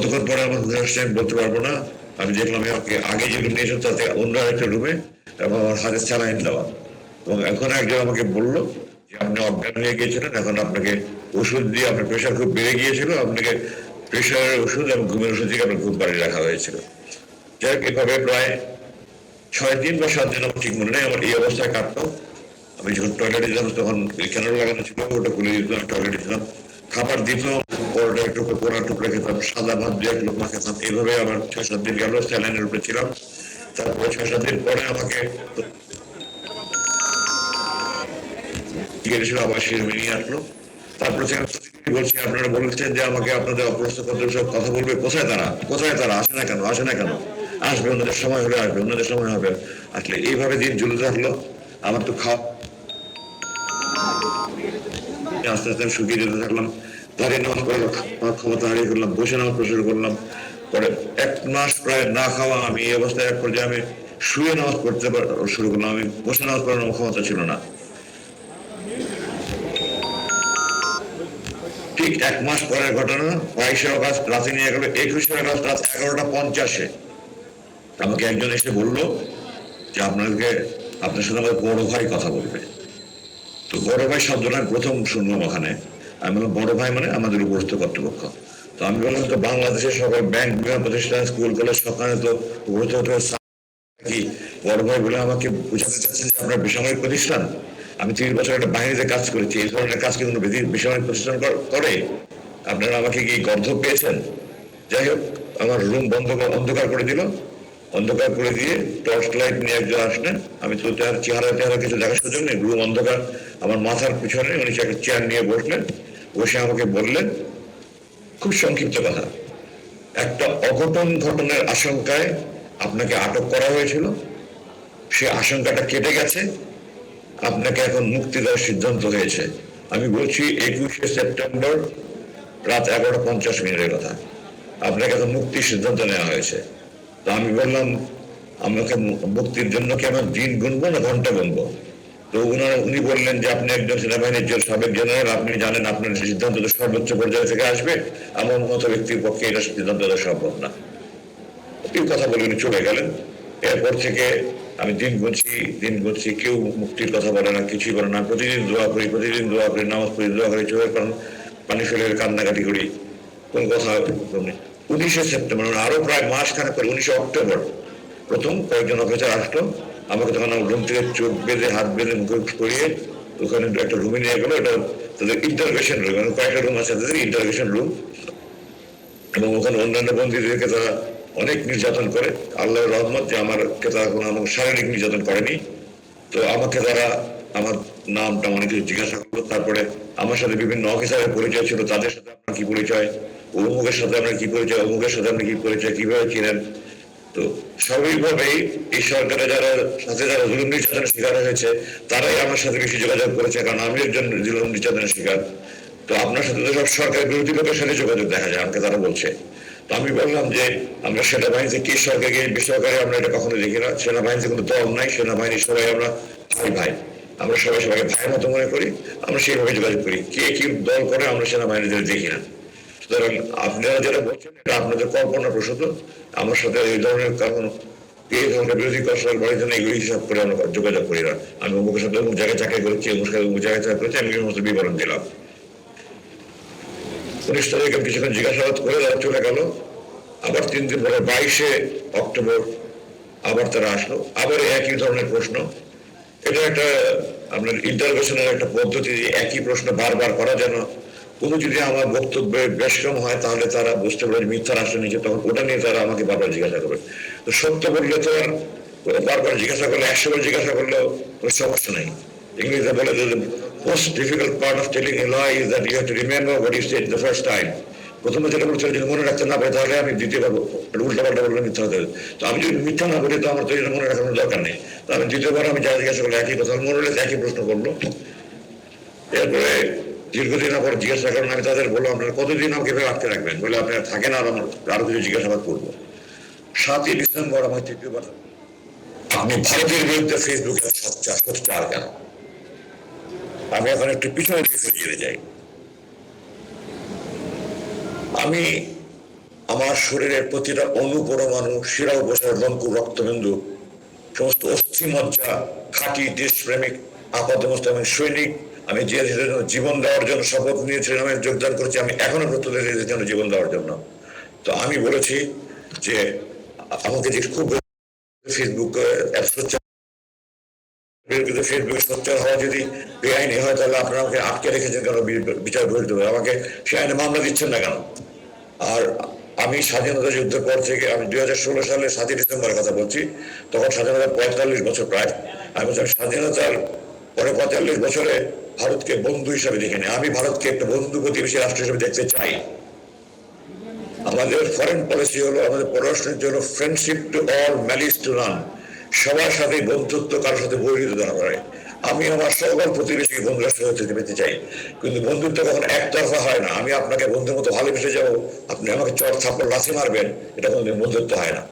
কতক্ষণ পরে আমার হুজুর আসছে আমি বলতে পারব না। আমি দেখলাম আমাকে আগে যে রুম নিয়েছিল তাতে অন্য একটা রুমে এবং আমার হাতে স্যালাইন দেওয়া। এবং এখন একজন আমাকে বলল যে, আপনি অজ্ঞান হয়ে গিয়েছিলেন, এখন আপনাকে ওষুধ দিয়ে আপনার প্রেশার খুব বেড়ে গিয়েছিল, আপনাকে প্রেশারের ওষুধ এবং ঘুমের ওষুধ দিয়ে আপনার ঘুম বাড়িয়ে রাখা হয়েছিল। যাই হোক, এভাবে প্রায় ছয় দিন বা সাত দিন আমার ঠিক মনে নেই, আমার এই অবস্থায় কাটতো আমি যখন টয়লেটে যেতাম তখন ক্যানার লাগানো ছিল, ওটা খুলে দিতাম টয়লেটে ছিলাম। খাবার দিত পরোটা একটু পোড়া টুকরা খেতাম, সাদা ভাত দিয়ে এক লোকমা খেতাম। এইভাবে আমার ছয় সাত দিন গেল, স্যালাইনের উপরে ছিলাম। তারপরে ছয় সাত দিন পরে আমাকে আবার নিয়ে আসলো। তারপরে বলছি, আপনারা যে আমাকে আপনাদের সব কথা বলবে। কোথায় তারা? কোথায় তারা? আসে না কেন? আসে না কেন? আসবে সময় হলে আসবে সময় হবে। আসলে এইভাবে দিন থাকল। আমার তো খাওয়া আস্তে আস্তে আমি শুকিয়ে যেতে থাকলাম। দাঁড়িয়ে নামাজ পড়ে ক্ষমতা হারিয়ে ফেললাম, বসে নামাজ পড়া শুরু করলাম। পরে এক মাস প্রায় না খাওয়া, আমি এই অবস্থায় এক পর্যায়ে আমি শুয়ে নামাজ পড়তে শুরু করলাম। আমি বসে নামাজ পড়ার আমার ক্ষমতা ছিল না। ঠিক এক মাস পরের ঘটনা, বাইশে অগাস্ট রাতে নিয়ে গেল, একুশে অগাস্ট রাত এগারোটা পঞ্চাশে। আমাকে একজন এসে বলল যে, আপনাকে আপনার সাথে আমার বড় ভাই কথা বলবে। তো বড় ভাই শব্দটা প্রথম শুনলাম ওখানে। আমি বললাম, বড় ভাই মানে আমাদের উপরস্থ কর্তৃপক্ষ। তো আমি বললাম, তো বাংলাদেশের সকল ব্যাংক বিমা প্রতিষ্ঠান, স্কুল, কলেজ সবখানে তো কি বড় ভাই বলে আমাকে বোঝাতে চাচ্ছেন যে আপনার বেসামরিক প্রতিষ্ঠান? আমি তিরিশ বছর একটা বাহিনীতে কাজ করেছি, এই ধরনের কাজ কি কোনো বেসামরিক প্রতিষ্ঠান কর- আপনারা আমাকে কি গর্ধব পেয়েছেন? যাই হোক, আমার রুম বন্ধ, অন্ধকার করে দিল। অন্ধকার করে দিয়ে টর্চ লাইট নিয়ে একজন আসলেন। আমি তো তার চেহারা চেহারা কিছু দেখার সুযোগ নেই, রুম অন্ধকার। আমার মাথার পিছনে উনি একটা চেয়ার নিয়ে বসলেন, বসে আমাকে বললেন, খুব সংক্ষিপ্ত কথা, একটা অঘটন ঘটনার আশঙ্কায় আপনাকে আটক করা হয়েছিল। সে আশঙ্কাটা কেটে গেছে, আপনাকে এখন মুক্তি দেওয়ার সিদ্ধান্ত হয়েছে। আমি বলছি, একুশে সেপ্টেম্বর রাত এগারোটা পঞ্চাশ মিনিটের কথা। আপনাকে এখন মুক্তির সিদ্ধান্ত নেওয়া হয়েছে। তো আমি বললাম, আমাকে মুক্তির জন্য কি আমার দিন গুনবো না ঘণ্টা গুনবো? তো উনারা, উনি বললেন যে, আপনি একজন সেনাবাহিনীর সাবেক জেনারেল, আপনি জানেন আপনার সিদ্ধান্ত তো সর্বোচ্চ পর্যায়ে থেকে আসবে। আমার মতো ব্যক্তির পক্ষে এটা সিদ্ধান্ত দেওয়া সম্ভব না। কেউ কথা বলে উনি চলে গেলেন। এরপর থেকে আমি দিন গুনছি দিন গুনছি, কেউ মুক্তির কথা বলে না, কিছুই বলে না। প্রতিদিন দোয়া করি, প্রতিদিন দোয়া করি, নামাজ পড়ি, দোয়া করি, চোখের পান ফেলে কান্নাকাটি করি। কোন কথা উনিশে সেপ্টেম্বর মানে আরও প্রায় মাস খানেক পরে, উনিশে অক্টোবর, প্রথম কয়েকজন অফিসার আসলো, আমাকে তখন আমার রুম থেকে চোখ বেঁধে, হাত বেঁধে, মুখে করিয়ে ওখানে একটা রুমে নিয়ে গেলো, এটা তাদের ইন্টারভেশন রুম মানে কয়েকটা রুম আছে তাদের ইন্টারভেশন রুম এবং ওখানে অন্যান্য বন্দীদেরকে তারা অনেক নির্যাতন করে, আল্লাহর রহমত যে আমারকে তারা কোনো আমাকে শারীরিক নির্যাতন করেনি, তো আমাকে তারা আমার নামটা অনেক কিছু জিজ্ঞাসা করল, তারপরে আমার সাথে বিভিন্ন অফিসারের পরিচয় ছিল, তাদের সাথে আপনার কি পরিচয়? অমুকের সাথে আপনার কি পরিচয় অমুকের সাথে আপনি কি পরিচয়, কীভাবে চিনেন? তো স্বাভাবিকভাবেই এই সরকারের যারা, সাথে যারা জুলুম নির্যাতনের শিকার হয়েছে, তারাই আমার সাথে বেশি যোগাযোগ করেছে, কারণ আমি একজন জুলুম নির্যাতনের শিকার। তো আপনার সাথে তো সব সরকার বিরোধী লোকের সাথে যোগাযোগ দেখা যায়, আমাকে তারা বলছে। তো আমি বললাম যে, আমরা সেনাবাহিনীতে কি সরকারকে বেসরকারি আমরা এটা কখনো দেখি না। সেনাবাহিনীতে কোনো দল নাই, সেনাবাহিনী সবাই আমরা ভাই ভাই। আমরা সবাই সবাইকে ভাইয়ের মতো মনে করি, আমরা সেইভাবে যোগাযোগ করি। কে কি দল করে, আমরা সেনাবাহিনীদের দেখি না। সুতরাং আপনারা যারা বলছেন, এটা আপনাদের কল্পনা প্রসূত। আমার সাথে এই ধরনের কারণ, এই ধরনের বিরোধী এগুলি হিসাব করে আমরা যোগাযোগ করি না। আমি সাথে অমুক জায়গায় চাকরি করেছি সাথে অমুক জায়গায় চাকরি করেছি, আমি সমস্ত বিবরণ দিলাম। উনিশ তারিখে কিছুক্ষণ জিজ্ঞাসাবাদ করে চলে গেল। আবার তিন দিন পরে বাইশে অক্টোবর আবার তারা আসলো। আবার একই ধরনের প্রশ্ন। এটা একটা, আপনার ইন্টারভেশনের একটা পদ্ধতি একই প্রশ্ন বারবার করা যেন কোনো যদি আমার বক্তব্যে ব্যস্যম হয়, তাহলে তারা বুঝতে পারে যে মিথ্যা রাষ্ট্র নিচে তখন ওটা নিয়ে তারা আমাকে বারবার জিজ্ঞাসা করবে। তো সত্য বললে তো আর বারবার জিজ্ঞাসা করলে, একশো বার জিজ্ঞাসা করলেও কোনো সমস্যা নেই। ইংরেজিতে বলে যে most difficult part of telling a lie is that you have to remember what you said the first time প্রথমে যেটা বলতে যদি মনে রাখতে না পারি, তাহলে আমি দ্বিতীয় পারব উল্টা পাল্টা বললে মিথ্যা হতে। তো আমি যদি মিথ্যা না বলি, তো আমার তো এটা মনে রাখানোর দরকার নেই। তো আমি দ্বিতীয়বার আমি যা জিজ্ঞাসা করলে একই কথা, মনে হলে একই প্রশ্ন করল। এরপরে দীর্ঘদিন পর জিজ্ঞাসা করেন, আমি তাদের বললাম, আপনারা কতদিন আমাকে এভাবে আটকে রাখবেন? বলে আপনারা থাকেন আর আমার আরও কিছু জিজ্ঞাসাবাদ করব। সাতই ডিসেম্বর আমার তৃতীয়বার আপনি ভারতের বিরুদ্ধে ফেসবুকে সোচ্চার কেন? আমি এখন একটু পিছনে দিকে ফিরিয়ে যাই। আমি আমার শরীরের প্রতিটা অণু পরমাণু শিরা উপসার লঙ্কু, রক্তবিন্দু, সমস্ত অস্থিমজ্জা, খাঁটি দেশপ্রেমিক আপাত আমি সৈনিক আমি যে জীবন দেওয়ার জন্য শপথ নিয়েছিলাম আমি যোগদান করেছি, আমি এখনও আছি জন্য জীবন দেওয়ার জন্য। তো আমি বলেছি যে আমাকে যে খুব ফেসবুক ফেসবুক সোচ্চার হওয়া যদি বেআইনি হয়, তাহলে আটকে রেখেছেন কেন? বিচার? আমাকে আইনে মামলা দিচ্ছেন না কেন? আর আমি স্বাধীনতা যুদ্ধের পর থেকে, আমি হাজার ষোলো সালে সাতই ডিসেম্বরের কথা বলছি, তখন স্বাধীনতার পঁয়তাল্লিশ বছর প্রায়। আমি স্বাধীনতার পরে পঁয়তাল্লিশ বছরে ভারতকে বন্ধু হিসাবে দেখিনি আমি ভারতকে একটা বন্ধু প্রতিবেশী রাষ্ট্র হিসেবে দেখতে চাই। আমাদের ফরেন পলিসি হলো, আমাদের পররাষ্ট্রের জন্য friendship to all malice to none সবার সাথে বন্ধুত্ব কারোর সাথে বহির্ভূত না করে। আমি আমার সকল প্রতিবেশীকে বন্ধু রাষ্ট্র পেতে চাই। কিন্তু বন্ধুত্ব কখনো একতরফা হয় না। আমি আপনাকে বন্ধুর মতো ভালোবেসে যাব। আপনি আমাকে চট থাপ্পড় লাথি মারবেন, এটা কোনোদিন বন্ধুত্ব হয় না।